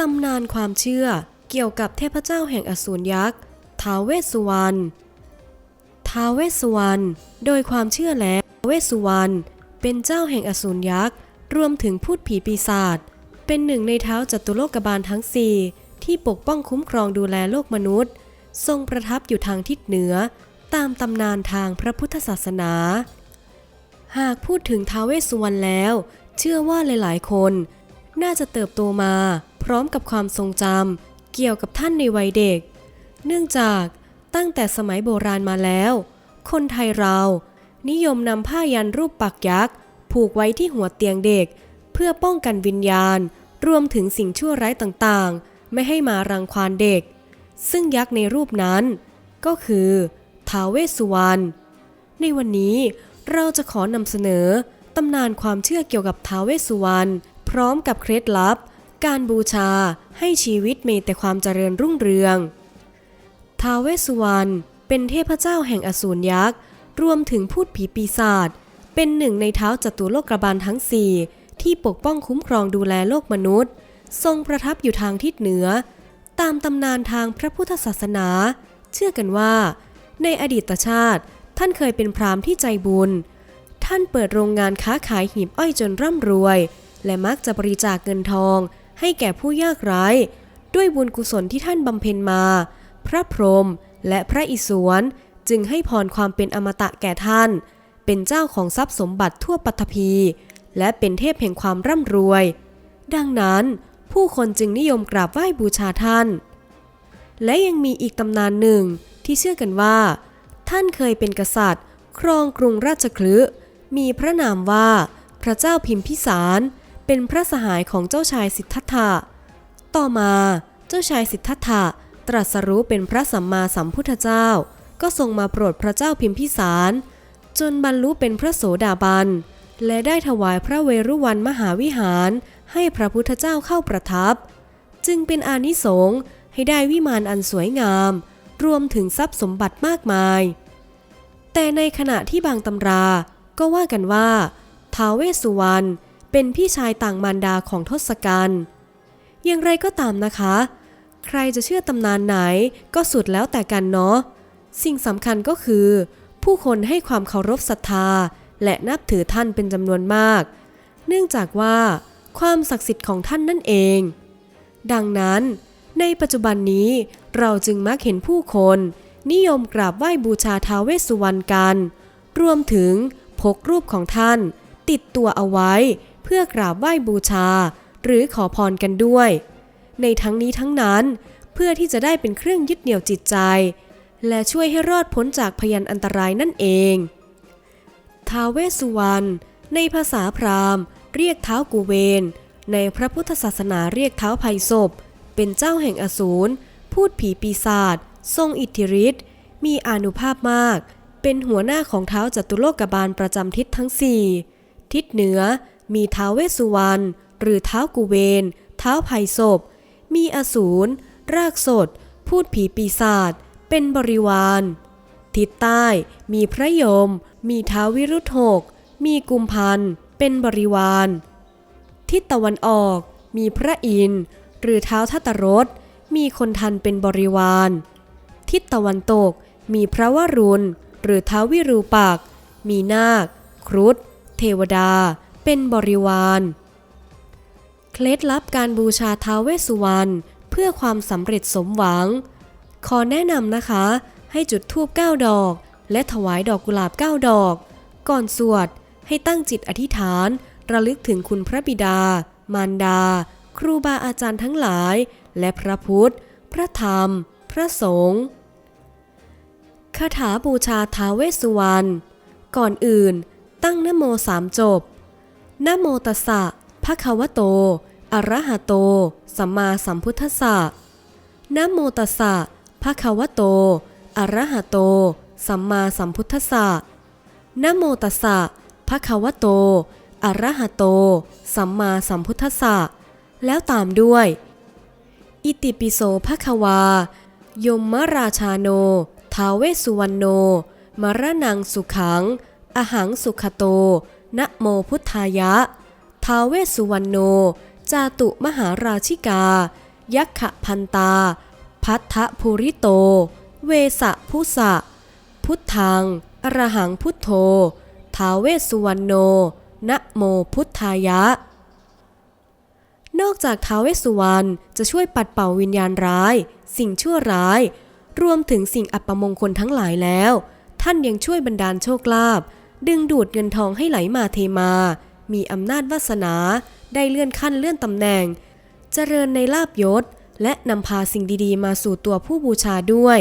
ตำนานความเชื่อเกี่ยวกับเทพเจ้าแห่งอสูรยักษ์ท้าวเวสสุวรรณท้าวเวสสุวรรณโดยความเชื่อแล้วท้าเวสสุวรรณเป็นเจ้าแห่งอสูรยักษ์รวมถึงพูดผีปีศาจเป็นหนึ่งในเท้าจัตุโลกบาลทั้งสี่ที่ปกป้องคุ้มครองดูแลโลกมนุษย์ ทรงประทับอยู่ทางทิศเหนือ ตามตำนานทางพระพุทธศาสนา หากพูดถึงท้าวเวสสุวรรณแล้ว เชื่อว่าหลายๆ คน น่าจะเติบโตมา ร้อมกับความทรงจำเกี่ยวกับท่านในวัยเด็ก เนื่องจากตั้งแต่สมัยโบราณมาแล้ว คนไทยเรานิยมนำผ้ายันรูปปักยักษ์ ผูกไว้ที่หัวเตียงเด็ก เพื่อป้องกันวิญญาณ รวมถึงสิ่งชั่วร้ายต่างๆ ไม่ให้มารังควานเด็ก ซึ่งยักษ์ในรูปนั้น ก็คือท้าวเวสสุวรรณในวันนี้เราจะขอนำเสนอตำนานความเชื่อเกี่ยวกับท้าวเวสสุวรรณพร้อมกับเคล็ดลับ การบูชาให้ชีวิตมีแต่ความเจริญรุ่งเรือง ท้าวเวสสุวรรณเป็นเทพเจ้าแห่งอสูรยักษ์ รวมถึงพูดผีปีศาจ เป็นหนึ่งในเท้าจตุโลกบาลทั้งสี่ที่ปกป้องคุ้มครองดูแลโลกมนุษย์ ทรงประทับอยู่ทางทิศเหนือ ตามตำนานทางพระพุทธศาสนา เชื่อกันว่า ในอดีตชาติท่านเคยเป็นพราหมณ์ที่ใจบุญ ท่านเปิดโรงงานค้าขายหีบอ้อยจนร่ำรวย และมักจะบริจาคเงินทอง ให้แก่ผู้ยากไร้ ด้วยบุญกุศลที่ท่านบำเพ็ญมา พระพรหมและพระอิศวรจึงให้พรความเป็นอมตะแก่ท่าน เป็นเจ้าของทรัพย์สมบัติทั่วปัตภีและเป็นเทพแห่งความร่ำรวย ดังนั้นผู้คนจึงนิยมกราบไหว้บูชาท่าน และยังมีอีกตำนานหนึ่งที่เชื่อกันว่า ท่านเคยเป็นกษัตริย์ ครองกรุงราชคลึมีพระนามว่าพระเจ้าพิมพิสาร เป็นพระสหายของเจ้าชายสิทธัตถะ ต่อมาเจ้าชายสิทธัตถะตรัสรู้เป็นพระสัมมาสัมพุทธเจ้า ก็ทรงมาโปรดพระเจ้าพิมพิสาร จนบรรลุเป็นพระโสดาบัน และได้ถวายพระเวรุวันมหาวิหาร ให้พระพุทธเจ้าเข้าประทับ จึงเป็นอานิสงส์ให้ได้วิมานอันสวยงาม รวมถึงทรัพย์สมบัติมากมาย แต่ในขณะที่บางตำราก็ว่ากันว่าท้าวเวสสุวรรณ เป็นพี่ชายต่างมารดาของทศกัณฐ์อย่างไรก็ตามนะคะ ใครจะเชื่อตำนานไหนก็สุดแล้วแต่กันเนาะ สิ่งสำคัญก็คือ ผู้คนให้ความเคารพศรัทธา และนับถือท่านเป็นจำนวนมาก เนื่องจากว่า ความศักดิ์สิทธิ์ของท่านนั่นเอง ดังนั้น ในปัจจุบันนี้เราจึงมักเห็นผู้คน นิยมกราบไหว้บูชาท้าวเวสสุวรรณกัน รวมถึงพกรูปของท่าน ติดตัวเอาไว้ เพื่อกราบไหว้บูชา หรือขอพรกันด้วย ในทั้งนี้ทั้งนั้น เพื่อที่จะได้เป็นเครื่องยึดเหนี่ยวจิตใจ และช่วยให้รอดพ้นจากพยันอันตรายนั่นเองท้าเวสสุวรรณในภาษาพราหมณ์ เรียกเท้ากูเวน ในพระพุทธศาสนาเรียกเท้าไพศพ เป็นเจ้าแห่งอสูร พูดผีปีศาจทรงอิทธิฤทธิ์มีอานุภาพมาก เป็นหัวหน้าของเท้าจัตุโลกบาลประจำทิศทั้งสี่ ทิศเหนือ มีท้าวเวสุวรรณหรือเท้ากูเวนเท้าไพศพ มีอสูร รากสด พูดผีปีศาจ เป็นบริวาร ทิศใต้มีพระยม มีท้าววิรุธหกมีกุมพัน เป็นบริวาร ทิศตะวันออก มีพระอินทร์หรือเท้าทัตตรส มีคนทันเป็นบริวาร ทิศตะวันตก มีพระวรุณ หรือท้าววิรูปักษ์มีนาค ครุฑ เทวดา เป็นบริวาร เคล็ดลับการบูชาท้าวเวสสุวรรณเพื่อความสำเร็จสมหวัง ขอแนะนำนะคะ ให้จุดธูป9ดอก และถวายดอกกุหลาบ9ดอก ก่อนสวดให้ตั้งจิตอธิษฐาน ระลึกถึงคุณพระบิดา มารดา ครูบาอาจารย์ทั้งหลาย และพระพุทธ พระธรรม พระสงฆ์คาถาบูชาท้าวเวสสุวรรณก่อนอื่น ตั้งนโมสามจบนโมตัสสะภะคะวะโตอะระหะโต สัมมาสัมพุทธัสสะนโมตัสสะภะคะวะโตอะระหะโต สัมมาสัมพุทธัสสะนโมตัสสะภะคะวะโตอะระหะโต สัมมาสัมพุทธัสสะแล้วตามด้วย อิติปิโสภะคะวา ยมมราชาโนท้าเวสสุวรรณโน มรนังสุขัง อหังสุขโต นะโมพุทธายะท้าเวสุวรรณโน จาตุมหาราชิกา ยักขะพันตา พัทธภูริโต เวสะพุสะ พุทธัง อรหังพุทโธท้าเวสุวรรณโน นะโมพุทธายะ นอกจากท้าเวสุวรรณจะช่วยปัดเป่าวิญญาณร้าย สิ่งชั่วร้าย รวมถึงสิ่งอัปมงคลทั้งหลายแล้ว ท่านยังช่วยบันดาลโชคลาภดึงดูดเงินทองให้ไหลมาเทมา มีอำนาจวาสนา ได้เลื่อนขั้นเลื่อนตำแหน่ง เจริญในลาบยศ และนำพาสิ่งดีๆ มาสู่ตัวผู้บูชาด้วย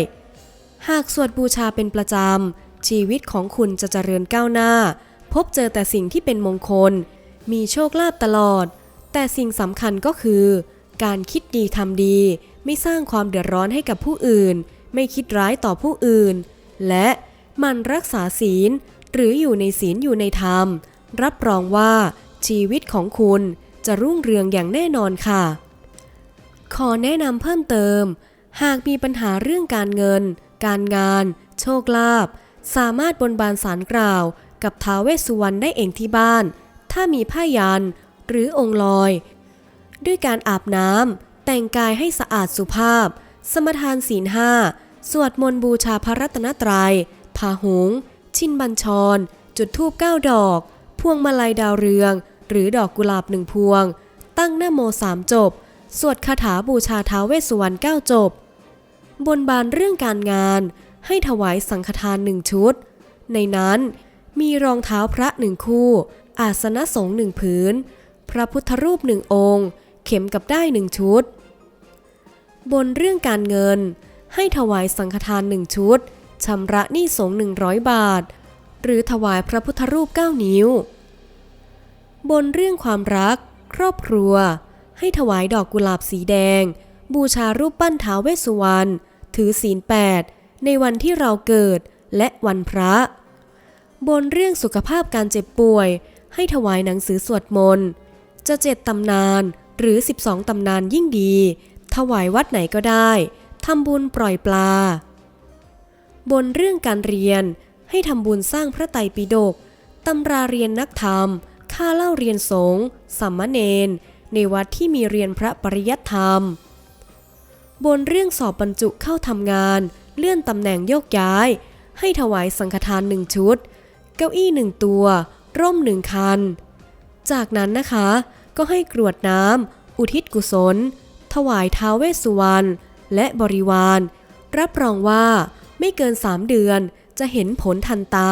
หากสวดบูชาเป็นประจำ ชีวิตของคุณจะเจริญก้าวหน้า พบเจอแต่สิ่งที่เป็นมงคล มีโชคลาภตลอด แต่สิ่งสำคัญก็คือ การคิดดีทำดี ไม่สร้างความเดือดร้อนให้กับผู้อื่น ไม่คิดร้ายต่อผู้อื่น และ มันรักษาศีล หรืออยู่ในศีลอยู่ในธรรม รับรองว่าชีวิตของคุณจะรุ่งเรืองอย่างแน่นอนค่ะ ขอแนะนำเพิ่มเติม หากมีปัญหาเรื่องการเงิน การงาน โชคลาภสามารถบนบานสารกล่าว กับท้าวเวสสุวรรณได้เองที่บ้าน ถ้ามีผ้ายัน หรือองค์ลอย ด้วยการอาบน้ำแต่งกายให้สะอาดสุภาพ สมทานศีลห้าสวดมนต์บูชาพระรัตนตรยัย พาหง ชินบัญชร จุดธูปเก้าดอก พวงมาลัยดาวเรือง หรือดอกกุหลาบหนึ่งพวง ตั้งหน้าโมสามจบ สวดคาถาบูชาท้าวเวสสุวรรณเก้าจบ บนบานเรื่องการงาน ให้ถวายสังฆทานหนึ่งชุด ในนั้นมีรองเท้าพระหนึ่งคู่ อาสนะสงฆ์หนึ่งผืน พระพุทธรูปหนึ่งองค์ เข็มกับได้หนึ่งชุด บนเรื่องการเงิน ให้ถวายสังฆทานหนึ่งชุด ชำระหนี้สงฆ์หนึ่งร้อยบาท หรือถวายพระพุทธรูปเก้านิ้ว บนเรื่องความรัก ครอบครัว ให้ถวายดอกกุหลาบสีแดง บูชารูปปั้นท้าวเวสสุวรรณถือศีลแปดในวันที่เราเกิดและวันพระ บนเรื่องสุขภาพการเจ็บป่วย ให้ถวายหนังสือสวดมนต์ จะเจ็ดตำนานหรือ 12 ตำนานยิ่งดี ถวายวัดไหนก็ได้ ทำบุญปล่อยปลา บนเรื่องการเรียน ให้ทำบุญสร้างพระไตรปิฎกตำราเรียนนักธรรม ค่าเล่าเรียนสงฆ์สัมมเนนในวัดที่มีเรียนพระปริยัติธรรม บนเรื่องสอบบรรจุเข้าทำงาน เลื่อนตำแหน่งโยกย้าย ให้ถวายสังฆทานหนึ่งชุด เก้าอี้หนึ่งตัว ร่มหนึ่งคัน จากนั้นนะคะ ก็ให้กรวดน้ำอุทิศกุศล ถวายท้าเวสสุวรรณและบริวาร รับรองว่า ไม่เกินสามเดือนจะเห็นผลทันตา